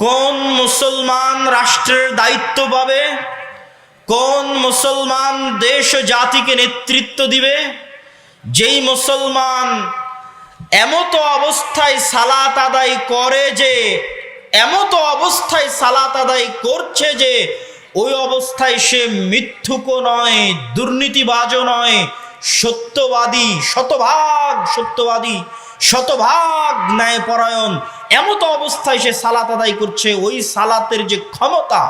কোন মুসলমান রাষ্ট্রের দায়িত্ব পাবে? কোন মুসলমান দেশ জাতিকে নেতৃত্ব দিবে? যেই মুসলমান এমত অবস্থায় সালাত আদায় করে যে, এমত অবস্থায় সালাত আদায় করছে যে, ওই অবস্থায় সে মিথ্যুকও নয়, দুর্নীতিবাজও নয়, সত্যবাদী, শতভাগ সত্যবাদী শতভাগ ন্যায়পরায়ণ। এমত অবস্থায় সে সালাত আদায় করছে, ওই সালাতের যে ক্ষমতা,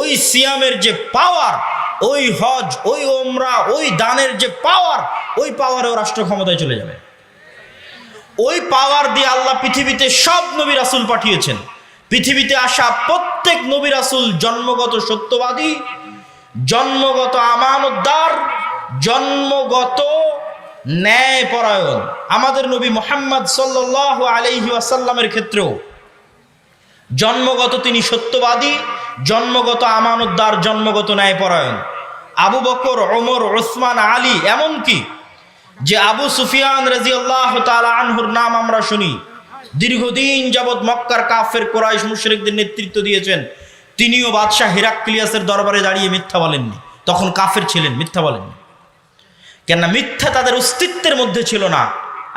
ওই সিয়ামের যে পাওয়ার, ওই হজ, ওই ওমরা ওই দানের যে পাওয়ার, ওই পাওয়ারেও রাষ্ট্র ক্ষমতায় চলে যাবে। ওই পাওয়ার দিয়ে আল্লাহ পৃথিবীতে সব নবী রাসুল পাঠিয়েছেন। পৃথিবীতে আসা প্রত্যেক নবী রাসুল জন্মগত সত্যবাদী, জন্মগত আমানতদার, জন্মগত ন্যায়পরায়ণ। আমাদের নবী মোহাম্মদ সাল্লাহ আলহি আসাল্লামের ক্ষেত্রেও জন্মগত তিনি সত্যবাদী, জন্মগত আমানতদার, জন্মগত ন্যায়পরায়ণ। আবু বকর ওমর ওসমান আলী এমনকি যে আবু সুফিয়ান রাজিয়াল্লাহ তালা আনহুর নাম আমরা শুনি, দীর্ঘদিন যাবৎ মক্কার কাফের কোরাইশ মুশরিকদের নেতৃত্ব দিয়েছেন, তিনিও বাদশাহ হিরাক্লিয়াসের দরবারে দাঁড়িয়ে মিথ্যা বলেননি। তখন কাফের ছিলেন, মিথ্যা বলেননি। কেননা মিথ্যা তাদের অস্তিত্বের মধ্যে ছিল না।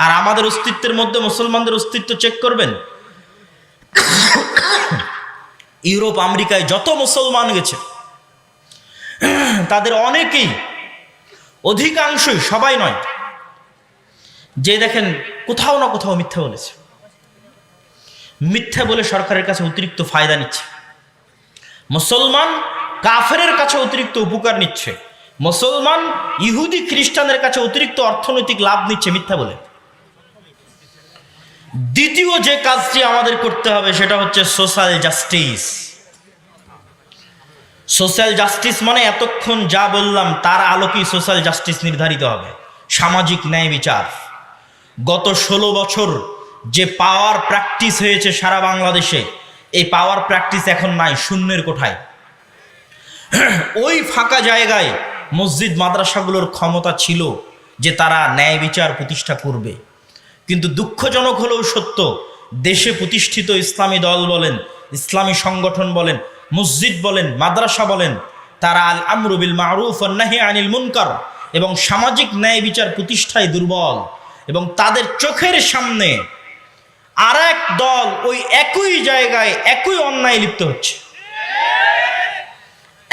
আর আমাদের অস্তিত্বের মধ্যে মুসলমানদের অস্তিত্ব চেক করবেন। ইউরোপ, আমেরিকায় যত মুসলমান গেছে, তাদের অনেকেই অধিকাংশই সবাই নয় যে দেখেন কোথাও না কোথাও মিথ্যা বলেছে। মিথ্যা বলে সরকারের কাছে অতিরিক্ত ফায়দা নিচ্ছে। মুসলমান কাফেরের কাছে অতিরিক্ত উপকার নিচ্ছে। মুসলমান ইহুদি খ্রিস্টানের কাছে অতিরিক্ত অর্থনৈতিক লাভ নিচ্ছে মিথ্যা বলে। দ্বিতীয় যে কাজটি আমাদের করতে হবে সেটা হচ্ছে সোশ্যাল জাস্টিস। সোশ্যাল জাস্টিস মানে এতক্ষণ যা বললাম তার আলোকেই সোশ্যাল জাস্টিস নির্ধারিত হবে। সামাজিক ন্যায় বিচার। গত ষোলো বছর যে পাওয়ার প্র্যাকটিস হয়েছে সারা বাংলাদেশে, এই পাওয়ার প্র্যাকটিস এখন নাই, শূন্যের কোঠায়। ওই ফাঁকা জায়গায় মসজিদ মাদ্রাসাগুলোর ক্ষমতা ছিল যে তারা ন্যায় বিচার প্রতিষ্ঠা করবে। কিন্তু দুঃখজনক হলেও সত্য, দেশে প্রতিষ্ঠিত ইসলামী দল বলেন, ইসলামী সংগঠন বলেন, মসজিদ বলেন, মাদ্রাসা বলেন, তারা আল আমরুবিল মারুফ নাহি আনিল মুনকার এবং সামাজিক ন্যায় বিচার প্রতিষ্ঠায় দুর্বল এবং তাদের চোখের সামনে আর দল ওই একই জায়গায় একই অন্যায় লিপ্ত হচ্ছে।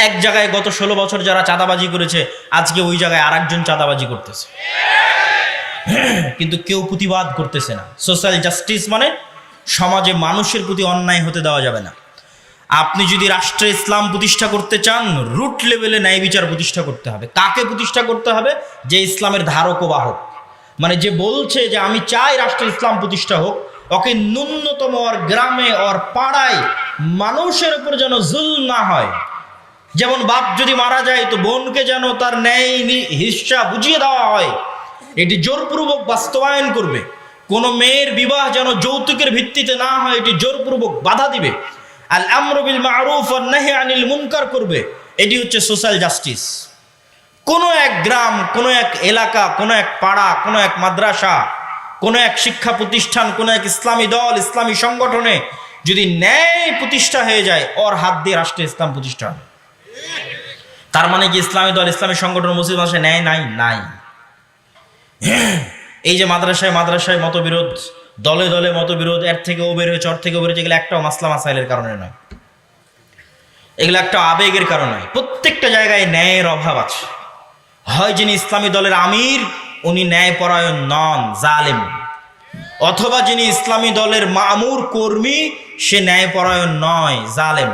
এক জায়গায় গত ষোলো বছর যারা চাঁদাবাজি করেছে, আজকে ওই জায়গায় আর একজন চাঁদাবাজি করতেছে। কিন্তু কেউ প্রতিবাদ করতেছে না। সোশ্যাল জাস্টিস মানে সমাজে মানুষের প্রতি অন্যায় হতে দেওয়া যাবে না। আপনি যদি রাষ্ট্রে ইসলাম প্রতিষ্ঠা করতে চান রুট লেভেলে ন্যায় বিচার প্রতিষ্ঠা করতে হবে। কাকে প্রতিষ্ঠা করতে হবে? যে ইসলামের ধারক ও বাহক। মানে যে বলছে যে আমি চাই রাষ্ট্রে ইসলাম প্রতিষ্ঠা হোক, ওকে ন্যূনতম ওর গ্রামে ওর পাড়ায় মানুষের উপর যেন জুল না হয়। যেমন বাপ যদি মারা যায়, তো বোনকে যেন তার ন্যায় হিস্সা বুঝিয়ে দেওয়া হয়। এটি জোরপূর্বক বাস্তবায়ন করবে। কোনো মেয়ের বিবাহ যেন যৌতুকের ভিত্তিতে না হয়, এটি জোরপূর্বক বাধা দিবে। আল আমরবিল মারুফ আর নাহি আনিল মুনকার করবে। এটি হচ্ছে সোশ্যাল জাস্টিস। কোনো এক গ্রাম, কোনো এক এলাকা, কোনো এক পাড়া, কোনো এক মাদ্রাসা, কোনো এক শিক্ষা প্রতিষ্ঠান, কোনো এক ইসলামী দল, ইসলামী সংগঠনে যদি ন্যায় প্রতিষ্ঠা হয়ে যায়, ওর হাত দিয়ে রাষ্ট্রে ইসলাম প্রতিষ্ঠা হবে। তার মানে কি ইসলামী দল, ইসলামী সংগঠন মসজিদ মাসে ন্যায় নাই? নাই। এই যে মাদ্রাসায় মাদ্রাসায় মতবিরোধ, দলে দলে মতবিরোধ, এর থেকে ও বের হয়েছে, ওর থেকে ও বের হয়েছে, এগুলো একটাও মাসলা মাসাইলের কারণে নয়। এগুলো একটা আবেগের কারণে প্রত্যেকটা জায়গায় ন্যায়ের অভাব আছে। হয় যিনি ইসলামী দলের আমির, উনি ন্যায়পরায়ণ নন, জালেম। অথবা যিনি ইসলামী দলের মামুর কর্মী, সে ন্যায়পরায়ণ নয়, জালেম।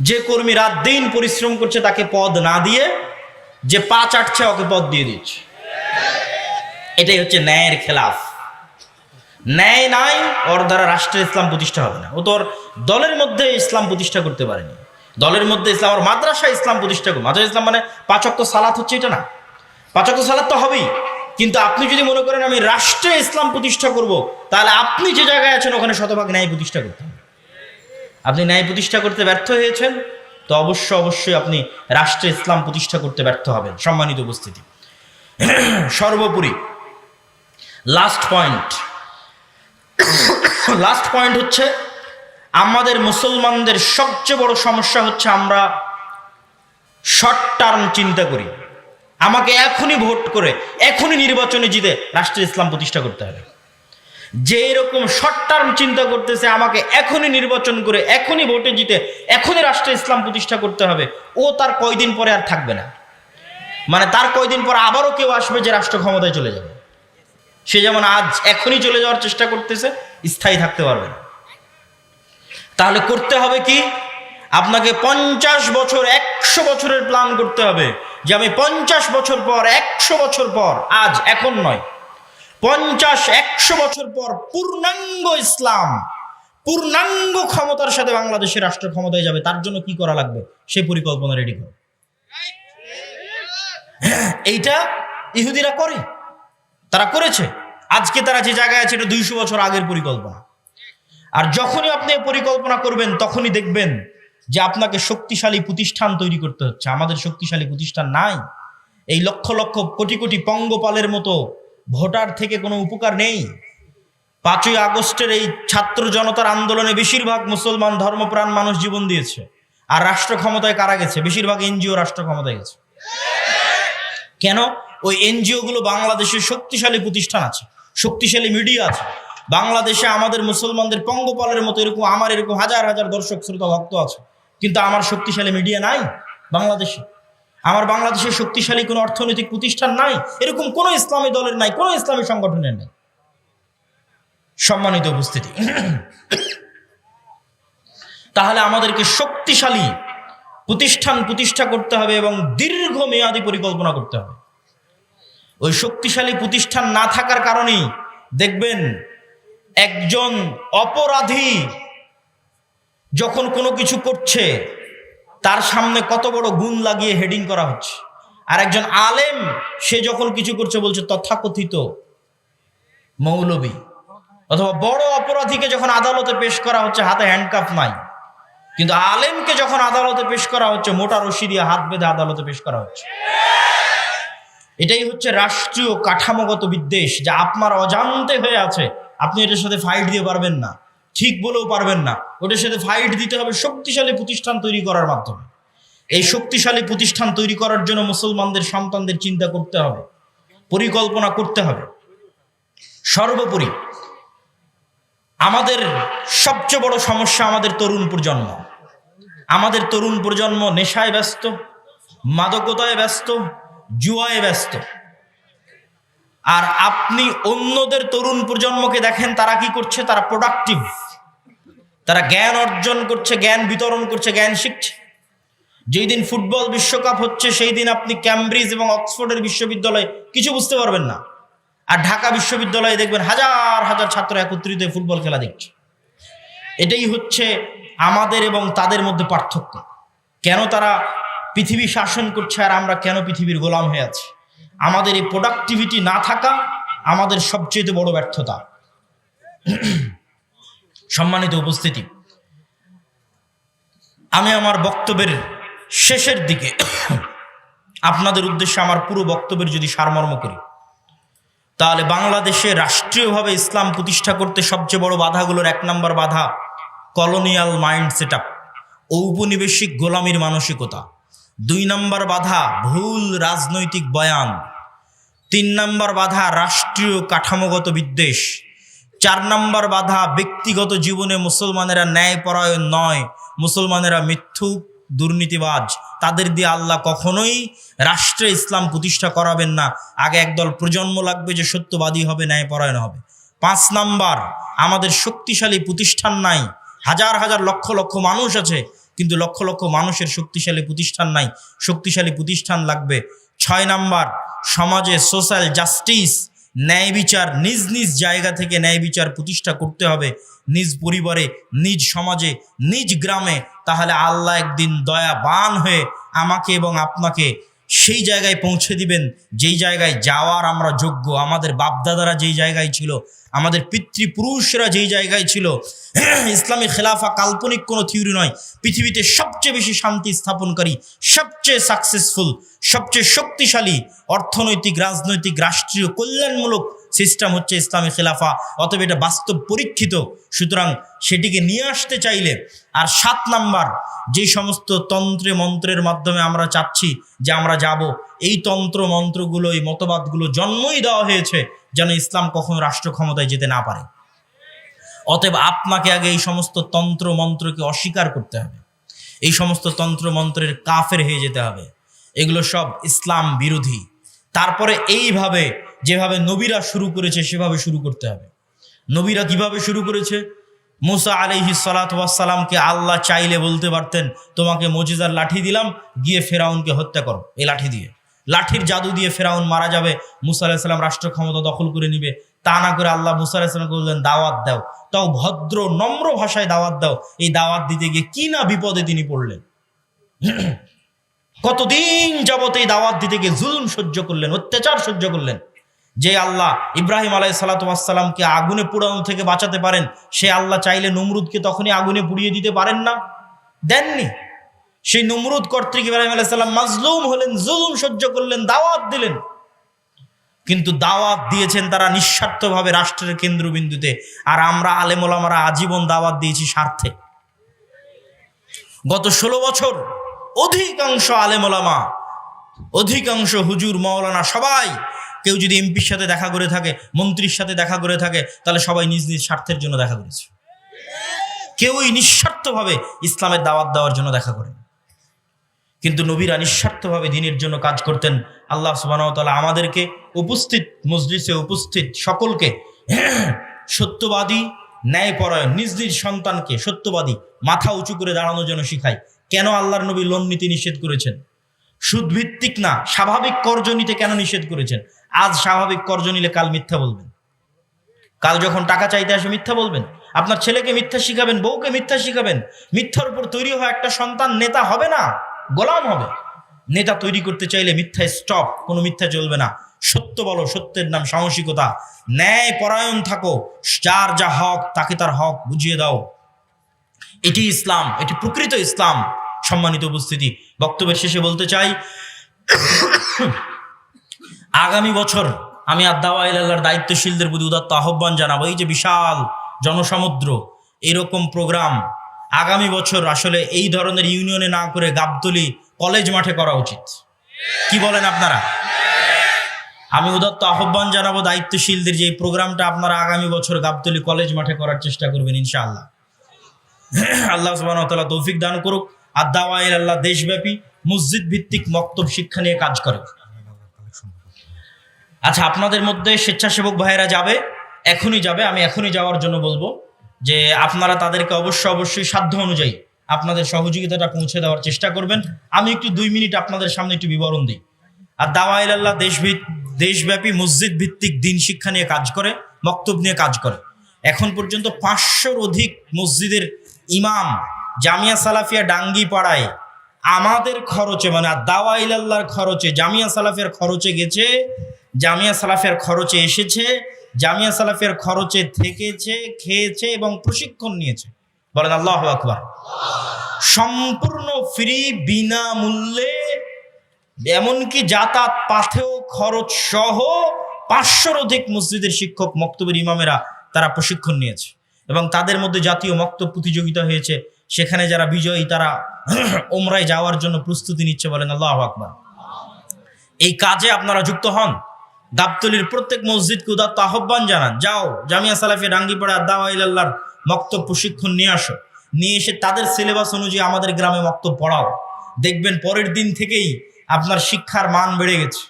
যে কর্মী রাত দিন পরিশ্রম করছে তাকে পদ না দিয়ে, যে পা চাটছে ওকে পদ দিয়ে দিচ্ছে। এটাই হচ্ছে ন্যায়ের খেলাফ। ন্যায় নাই ওর দ্বারা রাষ্ট্রের ইসলাম প্রতিষ্ঠা হবে না। ও তোর দলের মধ্যে ইসলাম প্রতিষ্ঠা করতে পারেনি। দলের মধ্যে ইসলাম আর মাদ্রাসা ইসলাম প্রতিষ্ঠা করবে। মাদ্রাসা ইসলাম মানে পাচক তো সালাত হচ্ছে এটা না। পাচক তো সালাত তো হবেই। কিন্তু আপনি যদি মনে করেন আমি রাষ্ট্রে ইসলাম প্রতিষ্ঠা করব, তাহলে আপনি যে জায়গায় আছেন, ওখানে শতভাগ ন্যায় প্রতিষ্ঠা করতে হবে। আপনি ন্যায় প্রতিষ্ঠা করতে ব্যর্থ হয়েছেন, তো অবশ্য অবশ্যই আপনি রাষ্ট্রে ইসলাম প্রতিষ্ঠা করতে ব্যর্থ হবেন, সম্মানিত উপস্থিতি। সর্বোপরি লাস্ট পয়েন্ট লাস্ট পয়েন্ট হচ্ছে, আমাদের মুসলমানদের সবচেয়ে বড় সমস্যা হচ্ছে আমরা শর্ট টার্ম চিন্তা করি। আমাকে এখনই ভোট করে, এখনই নির্বাচনে জিতে রাষ্ট্রের ইসলাম প্রতিষ্ঠা করতে হবে। যে এরকম শর্ট টার্ম চিন্তা করতেছে, আমাকে এখনই নির্বাচন করে, এখনই ভোটে জিতে, এখনই রাষ্ট্রে ইসলাম প্রতিষ্ঠা করতে হবে, ও তার কয়দিন পরে আর থাকবে না। মানে তার কয়দিন পর আবারও কেউ আসবে যে রাষ্ট্র ক্ষমতায় চলে যাবে। সে যেমন আজ, এখনই চলে যাওয়ার চেষ্টা করতেছে, স্থায়ী থাকতে পারবে না। তাহলে করতে হবে কি? আপনাকে পঞ্চাশ বছর, একশো বছরের প্ল্যান করতে হবে যে আমি পঞ্চাশ বছর পর, একশো বছর পর, আজ, এখন নয়। পঞ্চাশ, একশো বছর পর পূর্ণাঙ্গ ইসলাম, পূর্ণাঙ্গ ক্ষমতার সাথে বাংলাদেশের রাষ্ট্র ক্ষমতায় যাবে, তার জন্য কি করা লাগবে? সেই পরিকল্পনা রেডি করো। এইটা ইহুদিরা করে। তারা করেছে। আজকে তারা যে জায়গায় আছে, এটা দুইশো বছর আগের পরিকল্পনা। আর যখনই আপনি পরিকল্পনা করবেন, তখনই দেখবেন যে আপনাকে শক্তিশালী প্রতিষ্ঠান তৈরি করতে হচ্ছে। আমাদের শক্তিশালী প্রতিষ্ঠান নাই। এই লক্ষ লক্ষ কোটি কোটি পঙ্গপালের মতো ভোটার থেকে কোনো উপকার নেই। পাঁচই আগস্টের এই ছাত্র জনতার আন্দোলনে বেশিরভাগ মুসলমান ধর্মপ্রাণ মানুষ জীবন দিয়েছে। আর রাষ্ট্র ক্ষমতায় কারা গেছে? বেশিরভাগ এনজিও রাষ্ট্র ক্ষমতায় গেছে। কেন? ওই এনজিও গুলো বাংলাদেশের শক্তিশালী প্রতিষ্ঠান আছে, শক্তিশালী মিডিয়া আছে। বাংলাদেশে আমাদের মুসলমানদের পঙ্গপালের মতো এরকম, আমার এরকম হাজার হাজার দর্শক, শ্রোতা, ভক্ত আছে। কিন্তু আমার শক্তিশালী মিডিয়া নাই বাংলাদেশে। আমার বাংলাদেশে শক্তিশালী কোনো অর্থনৈতিক প্রতিষ্ঠান নাই, এরকম কোনো ইসলামী দলের নাই, কোনো ইসলামী সংগঠনের নাই। সম্মানিত উপস্থিতি। তাহলে আমাদেরকে শক্তিশালী প্রতিষ্ঠান প্রতিষ্ঠা করতে হবে এবং দীর্ঘ মেয়াদী পরিকল্পনা করতে হবে। ওই শক্তিশালী প্রতিষ্ঠান না থাকার কারণেই দেখবেন একজন অপরাধী যখন কোনো কিছু করছে তার সামনে কত বড় গুণ লাগিয়ে হেডিং করা হচ্ছে। আর একজন আলেম, সে যখন কিছু করছে, বলছে, তথাকথিত মৌলবী অথবা বড় অপরাধীকে যখন আদালতে পেশ করা হচ্ছে, হাতে হ্যান্ডকাফ নাই। কিন্তু আলেমকে যখন আদালতে পেশ করা হচ্ছে, মোটা রশি দিয়ে হাত বেঁধে আদালতে পেশ করা হচ্ছে। এটাই হচ্ছে রাষ্ট্রীয় কাঠামোগত বিদ্বেষ, যা আপনার অজান্তে হয়ে আছে। আপনি এটার সাথে ফাইট দিয়ে পারবেন না। ঠিক বলেও পারবেন না। ওটার সাথে ফাইট দিতে হবে শক্তিশালী প্রতিষ্ঠান তৈরি করার মাধ্যমে। এই শক্তিশালী প্রতিষ্ঠান তৈরি করার জন্য মুসলমানদের, সন্তানদের চিন্তা করতে হবে, পরিকল্পনা করতে হবে। সর্বোপরি, আমাদের সবচেয়ে বড় সমস্যা আমাদের তরুণ প্রজন্ম। আমাদের তরুণ প্রজন্ম নেশায় ব্যস্ত, মাদকতায় ব্যস্ত, জুয়ায় ব্যস্ত। আর আপনি অন্যদের তরুণ প্রজন্মকে দেখেন তারা কি করছে? তারা প্রোডাক্টিভ তারা জ্ঞান অর্জন করছে, জ্ঞান বিতরণ করছে, জ্ঞান শিখছে। যেই দিন ফুটবল বিশ্বকাপ হচ্ছে, সেই দিন আপনি ক্যামব্রিজ এবং অক্সফোর্ডের বিশ্ববিদ্যালয়ে কিছু বুঝতে পারবেন না। আর ঢাকা বিশ্ববিদ্যালয়ে দেখবেন হাজার হাজার ছাত্র একত্রিত ফুটবল খেলা দেখছে। এটাই হচ্ছে আমাদের এবং তাদের মধ্যে পার্থক্য। কেন তারা পৃথিবী শাসন করছে আর আমরা কেন পৃথিবীর গোলাম হয়ে আছি? আমাদের এই প্রোডাক্টিভিটি না থাকা আমাদের সবচেয়ে বড় ব্যর্থতা। সম্মানিত উপস্থিতি। আমি আমার বক্তব্যের শেষের দিকে আপনাদের উদ্দেশ্যে আমার পুরো বক্তব্যের যদি সারমর্ম করি, তাহলে বাংলাদেশে রাষ্ট্রীয়ভাবে ইসলাম প্রতিষ্ঠা করতে সবচেয়ে বড় বাধাগুলোর এক নম্বর বাধা কলোনিয়াল মাইন্ড সেট আপ ঔপনিবেশিক গোলামির মানসিকতা। দুই নম্বর বাধা ভুল রাজনৈতিক বয়ান। তিন নম্বর বাধা রাষ্ট্রীয় কাঠামোগত বিদ্বেষ। চার নম্বর বাধা ব্যক্তিগত জীবনে মুসলমানেরা ন্যায়পরায়ণ নয়। মুসলমানেরা মিথ্যুক দুর্নীতিবাজ। তাদের দিয়ে আল্লাহ কখনোই রাষ্ট্রে ইসলাম প্রতিষ্ঠা করাবেন না। আগে একদল প্রজন্ম লাগবে যে সত্যবাদী হবে, ন্যায়পরায়ণ হবে। পাঁচ নাম্বার, আমাদের শক্তিশালী প্রতিষ্ঠান নাই। হাজার হাজার লক্ষ লক্ষ মানুষ আছে, কিন্তু লক্ষ লক্ষ মানুষের শক্তিশালী প্রতিষ্ঠান নাই। শক্তিশালী প্রতিষ্ঠান লাগবে। ছয় নাম্বার, সমাজে সোশ্যাল জাস্টিস ন্যায় বিচার নিজ নিজ জায়গা থেকে ন্যায় বিচার প্রতিষ্ঠা করতে হবে নিজ পরিবারে, নিজ সমাজে, নিজ গ্রামে। তাহলে আল্লাহ একদিন দয়াবান হয়ে আমাকে এবং আপনাকে সেই জায়গায় পৌঁছে দিবেন, যেই জায়গায় যাওয়ার আমরা যোগ্য। আমাদের বাপদাদারা যেই জায়গায় ছিল, আমাদের পিতৃপুরুষরা যেই জায়গায় ছিল, ইসলামী খেলাফা কাল্পনিক কোনো থিওরি নয়। পৃথিবীতে সবচেয়ে বেশি শান্তি স্থাপনকারী, সবচেয়ে সাকসেসফুল সবচেয়ে শক্তিশালী অর্থনৈতিক, রাজনৈতিক, রাষ্ট্রীয় কল্যাণমূলক সিস্টেম হচ্ছে ইসলামী খেলাফা, অতএব এটা বাস্তব পরীক্ষিত। সুতরাং সেটিকে নিয়ে আসতে চাইলে আর সাত নাম্বার, যে সমস্ত তন্ত্রে মন্ত্রের মাধ্যমে আমরা চাচ্ছি যে আমরা যাব, এই তন্ত্র মন্ত্রগুলো, এই মতবাদগুলো জন্মই দেওয়া হয়েছে যেন ইসলাম কখনো রাষ্ট্র ক্ষমতায় যেতে না পারে। অতএব আপনাকে আগে এই সমস্ত তন্ত্র মন্ত্রকে অস্বীকার করতে হবে। এই সমস্ত তন্ত্র মন্ত্রের কাফের হয়ে যেতে হবে। এগুলো সব ইসলাম বিরোধী। তারপরে এইভাবে যেভাবে নবীরা শুরু করেছে, সেভাবে শুরু করতে হবে। নবীরা কীভাবে শুরু করেছে? মুসা আলহি সালাতামকে আল্লাহ চাইলে বলতে পারতেন, তোমাকে মজিদার লাঠি দিলাম, গিয়ে ফেরাউনকে হত্যা করো। এই লাঠি দিয়ে। লাঠির জাদু দিয়ে ফেরাউন মারা যাবে, মুসা আলাহিসাল্লাম রাষ্ট্র ক্ষমতা দখল করে নিবে। তা না করে আল্লাহ মুসা আলাহিসাল্লামকে বললেন, দাওয়াত দাও। তাও ভদ্র, নম্র ভাষায় দাওয়াত দাও। এই দাওয়াত দিতে গিয়ে কি না বিপদে তিনি পড়লেন। কতদিন যাবত এই দাওয়াত দিতে গিয়ে জুলুম সহ্য করলেন, অত্যাচার সহ্য করলেন। যে আল্লাহ ইব্রাহিম আলাই সালাতামকে আগুনে পোড়ানো থেকে বাঁচাতে পারেন, সে আল্লাহ চাইলে নমরুদকে তখনই আগুনে পুড়িয়ে দিতে পারেন না। দেননি। সেই নমরুদ কর্তৃক ইব্রাহিম আলাইসাল্লাম মাজলুম হলেন, জুলুম সহ্য করলেন, দাওয়াত দিলেন। কিন্তু দাওয়াত দিয়েছেন তারা নিঃস্বার্থভাবে রাষ্ট্রের কেন্দ্রবিন্দুতে। আর আমরা আলেমোলামারা আজীবন দাওয়াত দিয়েছি স্বার্থে। গত ষোলো বছর অধিকাংশ আলেমোলামা, অধিকাংশ হুজুর মৌলানা সবাই কেউ যদি এমপির সাথে দেখা করে থাকে, মন্ত্রীর সাথে দেখা করে থাকে, তাহলে সবাই নিজ নিজ স্বার্থের জন্য দেখা করেছে। কেউই নিঃস্বার্থভাবে ইসলামের দাওয়াত দেওয়ার জন্য দেখা করেন। কিন্তু নবীরা নিঃস্বার্থভাবে দিনের জন্য কাজ করতেন। আল্লাহ সুবাহতালা আমাদেরকে উপস্থিত মসজিদে উপস্থিত সকলকে সত্যবাদী, ন্যায়পরায়ণ, নিজ নিজ সন্তানকে সত্যবাদী, মাথা উঁচু করে দাঁড়ানোর জন্য শিখায়। কেন আল্লাহর নবী লোন নীতি নিষেধ করেছেন? সুদভিত্তিক না, স্বাভাবিক কর্জ নিতে কেন নিষেধ করেছেন? আজ স্বাভাবিক কর্জ নিলে কাল মিথ্যা বলবেন। কাল যখন টাকা চাইতে আসে মিথ্যা বলবেন। আপনার ছেলেকে মিথ্যা শিখাবেন, বউকে মিথ্যা শিখাবেন। মিথ্যার উপর তৈরি হওয়া একটা সন্তান নেতা হবে না, গোলাম হবে। নেতা তৈরি করতে চাইলে মিথ্যা স্টপ কোনো মিথ্যা চলবে না। সত্য বলো, সত্যের নাম সাহসিকতা। ন্যায় পরায়ণ থাকো, যার যা হক তাকে তার হক বুঝিয়ে দাও। এটি ইসলাম, এটি প্রকৃত ইসলাম। সম্মানিত উপস্থিতি, বক্তব্যের শেষে বলতে চাই আগামী বছর আমি আদাওয়া দায়িত্বশীলদের প্রতি উদাত্ত আহ্বান জানাব। এই যে বিশাল জনসমুদ্র, এরকম প্রোগ্রাম আগামী বছর আসলে এই ধরনের ইউনিয়নে না করে গাবতলি কলেজ মাঠে করা উচিত। কি বলেন আপনারা? আমি উদাত্ত আহ্বান জানাব দায়িত্বশীলদের যে প্রোগ্রামটা আপনারা আগামী বছর গাবতলি কলেজ মাঠে করার চেষ্টা করবেন ইনশাআল্লাহ। আল্লাহ সুবাহ তৌফিক দান করুক। আর দাওয়াইল আল্লাহ দেশব্যাপী, মসজিদ ভিত্তিক মক্তব শিক্ষা নিয়ে কাজ করে আচ্ছা আপনাদের মধ্যে স্বেচ্ছাসেবক ভাইয়েরা যাবে? এখনই যাবে, আমি এখনই যাওয়ার জন্য বলব যে আপনারা তাদেরকে অবশ্যই অবশ্যই সাধ্য অনুযায়ী আপনাদের সহযোগিতাটা পৌঁছে দেওয়ার চেষ্টা করবেন। আমি একটু দুই মিনিট আপনাদের সামনে একটু বিবরণ দিই। আর দাওয়াইল আল্লাহ দেশ দেশব্যাপী মসজিদ ভিত্তিক দিন শিক্ষা নিয়ে কাজ করে বক্তব্য নিয়ে কাজ করে। এখন পর্যন্ত পাঁচশোর অধিক মসজিদের ইমাম জামিয়া সালাফিয়া ডাঙ্গি পাড়ায় আমাদের খরচে মানে দাওয়াইল আল্লাহর খরচে, জামিয়া সালাফিয়ার খরচে গেছে জামিয়া সালাফের খরচে এসেছে, জামিয়া সালাফের খরচে থেকেছে, খেয়েছে এবং প্রশিক্ষণ নিয়েছে। বলেন আল্লাহ আকবার। সম্পূর্ণ ফ্রি, বিনামূল্যে, এমনকি যাতায়াত পাথেও খরচ সহ পাঁচশোর অধিক মসজিদের শিক্ষক, মক্তবের ইমামেরা তারা প্রশিক্ষণ নিয়েছে। এবং তাদের মধ্যে জাতীয় মক্তব প্রতিযোগিতা হয়েছে, সেখানে যারা বিজয়ী তারা ওমরায় যাওয়ার জন্য প্রস্তুতি নিচ্ছে বলেন আল্লাহ আকবর। এই কাজে আপনারা যুক্ত হন। গাবতলির প্রত্যেক মসজিদকে উদাত্ত আহ্বান জানান, যাও, জামিয়া সালাফি ডাঙ্গিপাড়া আদাওয়াইল্লাহর মক্তব প্রশিক্ষণ নিয়ে আসো। নিয়ে এসে তাদের সিলেবাস অনুযায়ী আমাদের গ্রামে মক্তব পড়াও। দেখবেন পরের দিন থেকেই আপনার শিক্ষার মান বেড়ে গেছে।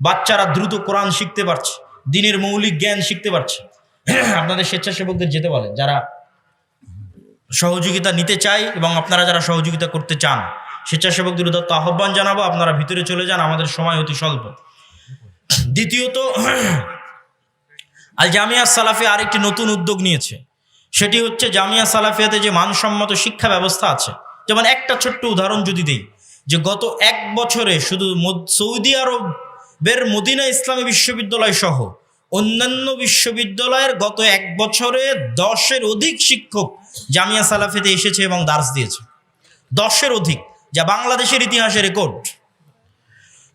বাচ্চারা দ্রুত কোরআন শিখতে পারছে, দিনের মৌলিক জ্ঞান শিখতে পারছে। আপনাদের স্বেচ্ছাসেবকদের যেতে বলেন যারা সহযোগিতা নিতে চাই এবং আপনারা যারা সহযোগিতা করতে চান, স্বেচ্ছাসেবকদের উদত্ত আহ্বান জানাব, আপনারা ভিতরে চলে যান, আমাদের সময় অতি স্বল্প। দ্বিতীয়ত আল জামিয়া সালাফি আরেকটি নতুন উদ্যোগ নিয়েছে। সেটি হচ্ছে জামিয়া সালাফিয়াতে যে মানসম্মত শিক্ষা ব্যবস্থা আছে। যেমন একটা ছোট্ট উদাহরণ যদি দিই, যে গত এক বছরে শুধু সৌদি আরবের মদিনা ইসলামী বিশ্ববিদ্যালয় সহ অন্যান্য বিশ্ববিদ্যালয়ের গত এক বছরে দশের অধিক শিক্ষক জামিয়া সালাফিতে এসেছে এবং দার্স দিয়েছে। দশের অধিক, যা বাংলাদেশের ইতিহাসে রেকর্ড।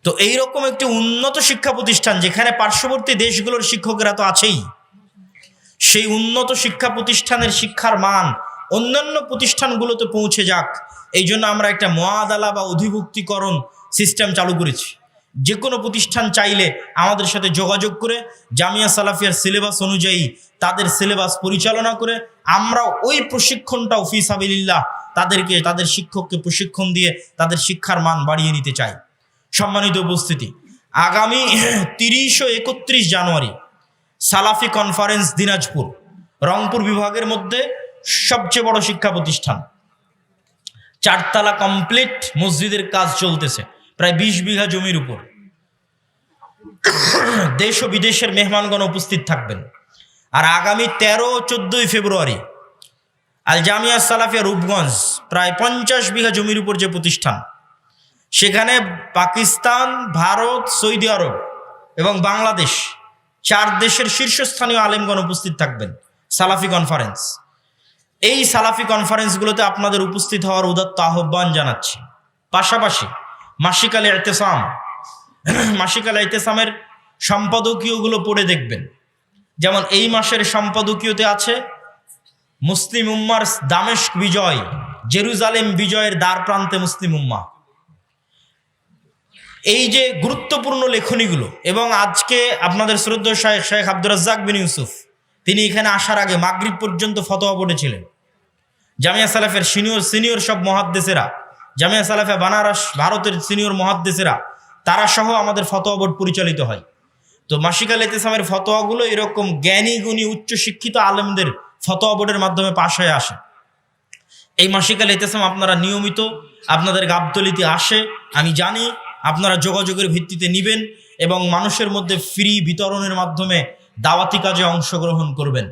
তো এইরকম একটি উন্নত শিক্ষা প্রতিষ্ঠান যেখানে পার্শ্ববর্তী দেশগুলোর শিক্ষকেরা তো আছেই, সেই উন্নত শিক্ষা প্রতিষ্ঠানের শিক্ষার মান অন্যান্য প্রতিষ্ঠানগুলোতে পৌঁছে যাক, এই জন্য আমরা একটা মোয়াদালা বা অধিভুক্তিকরণ সিস্টেম চালু করেছি। যে কোনো প্রতিষ্ঠান চাইলে আমাদের সাথে যোগাযোগ করে, জামিয়া সালাফিয়ার সিলেবাস অনুযায়ী তাদের সিলেবাস পরিচালনা করে, আমরা ওই প্রশিক্ষণটা অফিস আবিল্লাহ তাদেরকে, তাদের শিক্ষককে প্রশিক্ষণ দিয়ে তাদের শিক্ষার মান বাড়িয়ে নিতে চাই। সম্মানিত উপস্থিতি। আগামী তিরিশ ও একত্রিশ জানুয়ারি সালাফি কনফারেন্স দিনাজপুর, রংপুর বিভাগের মধ্যে সবচেয়ে বড় শিক্ষা প্রতিষ্ঠান। চারতলা কমপ্লিট মসজিদের কাজ চলতেছে, প্রায় বিশ বিঘা জমির উপর। দেশ ও বিদেশের মেহমানগণ উপস্থিত থাকবেন। আর আগামী তেরো চোদ্দই ফেব্রুয়ারি আল জামিয়া সালাফিয়া রূপগঞ্জ, প্রায় পঞ্চাশ বিঘা জমির উপর যে প্রতিষ্ঠান সেখানে পাকিস্তান, ভারত, সৌদি আরব এবং বাংলাদেশ চার দেশের শীর্ষস্থানীয় আলেমগণ উপস্থিত থাকবেন। সালাফি কনফারেন্স এই সালাফি কনফারেন্সগুলোতে আপনাদের উপস্থিত হওয়ার উদাত্ত আহ্বান জানাচ্ছি। পাশাপাশি মাসিকাল এতেসাম মাসিকাল এতেসামের সম্পাদকীয়গুলো পড়ে দেখবেন। যেমন এই মাসের সম্পাদকীয়তে আছে মুসলিম উম্মার দামেস্ক বিজয়, জেরুজালেম বিজয়ের দ্বার প্রান্তে মুসলিম উম্মা। এই যে গুরুত্বপূর্ণ লেখনীগুলো এবং আজকে আপনাদের শ্রদ্ধা শাহেখ শেখ আব্দুর রাজ্জাক বিন ইউসুফ, তিনি এখানে আসার আগে মাগরিব পর্যন্ত ফতোয়া পড়েছিলেন। জামিয়া সালাফের সিনিয়র সিনিয়র সব মহাদ্দেশেরা জামিয়া সালাফে বানারস ভারতের সিনিয়র মহাদ্দেশেরা তারা সহ আমাদের ফতোয়া বোর্ড পরিচালিত হয়। তো মাসিকাল ইতেসামের ফতোয়াগুলো এরকম জ্ঞানী, গুণী উচ্চ শিক্ষিত আলেমদের ফতোয়া বোর্ডের মাধ্যমে পাশ হয়ে আসে। এই মাসিকাল ইতেসাম আপনারা নিয়মিত আপনাদের গাবতলিতে আসে, আমি জানি আপনারা যোগাযোগের ভিত্তিতে নিবেন এবং মানুষের মধ্যে ফ্রি বিতরণের মাধ্যমে দাওয়াতি কাজে অংশগ্রহণ করবেন।